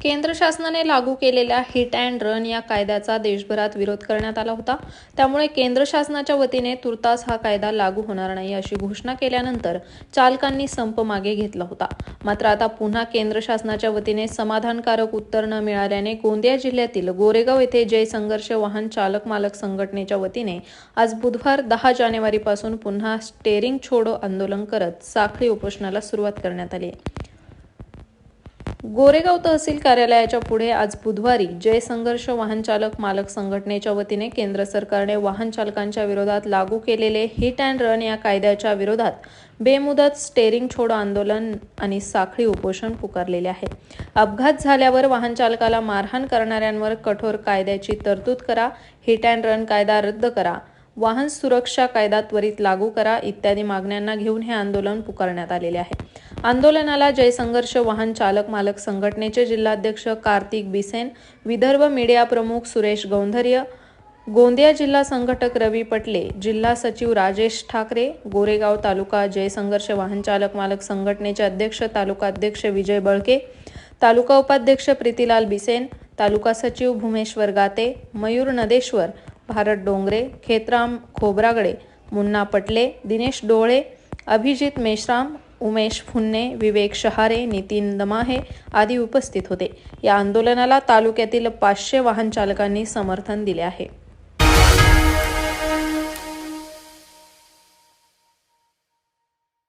केंद्र शासनाने लागू केलेल्या हिट अँड रन या कायद्याचा देशभरात विरोध करण्यात आला होता. त्यामुळे केंद्र शासनाच्या वतीने तुर्तास हा कायदा लागू होणार नाही अशी घोषणा केल्यानंतर चालकांनी संप मागे घेतला होता. मात्र आता पुन्हा केंद्र शासनाच्या वतीने समाधानकारक उत्तर न मिळाल्याने गोंदिया जिल्ह्यातील गोरेगाव येथे जय संघर्ष वाहन चालक मालक संघटनेच्या वतीने आज बुधवार दहा जानेवारीपासून पुन्हा स्टेरिंग छोडो आंदोलन करत साखळी उपोषणाला सुरुवात करण्यात आली आहे. गोरेगाव तहसील कार्यालयाच्या पुढे आज बुधवारी जय संघर्ष वाहन चालक मालक संघटनेच्या वतीने केंद्र सरकारने वाहन चालकांच्या विरोधात लागू केलेले हिट अँड रन या कायद्याच्या विरोधात बेमुदत स्टेरिंग छोडो आंदोलन आणि साखळी उपोषण पुकारलेले आहे. अपघात झाल्यावर वाहन चालकाला मारहाण करणाऱ्यांवर कठोर कायद्याची तरतूद करा हिट अँड रन कायदा रद्द करा. वाहन सुरक्षा कायदा त्वरित लागू करा इत्यादी मागण्यांना घेऊन हे आंदोलन पुकारण्यात आलेले आहे. आंदोलनाला जयसंघर्ष वाहन चालक मालक संघटनेचे जिल्हाध्यक्ष कार्तिक बिसेन विदर्भ मीडिया प्रमुख सुरेश गौंधर्य गोंदिया जिल्हा संघटक रवी पटले जिल्हा सचिव राजेश ठाकरे गोरेगाव तालुका जयसंघर्ष वाहन चालक मालक संघटनेचे अध्यक्ष तालुका अध्यक्ष विजय बळके तालुका उपाध्यक्ष प्रीतीलाल बिसेन तालुका सचिव भूमेश्वर गाते मयूर नदेश्वर भारत डोंगरे खेतराम खोब्रागडे मुन्ना पटले दिनेश डोळे अभिजित मेश्राम उमेश फुन्ने विवेक शहारे नितीन दमाहे आदी उपस्थित होते. या आंदोलनाला तालुक्यातील पाचशे वाहन चालकांनी समर्थन दिले आहे.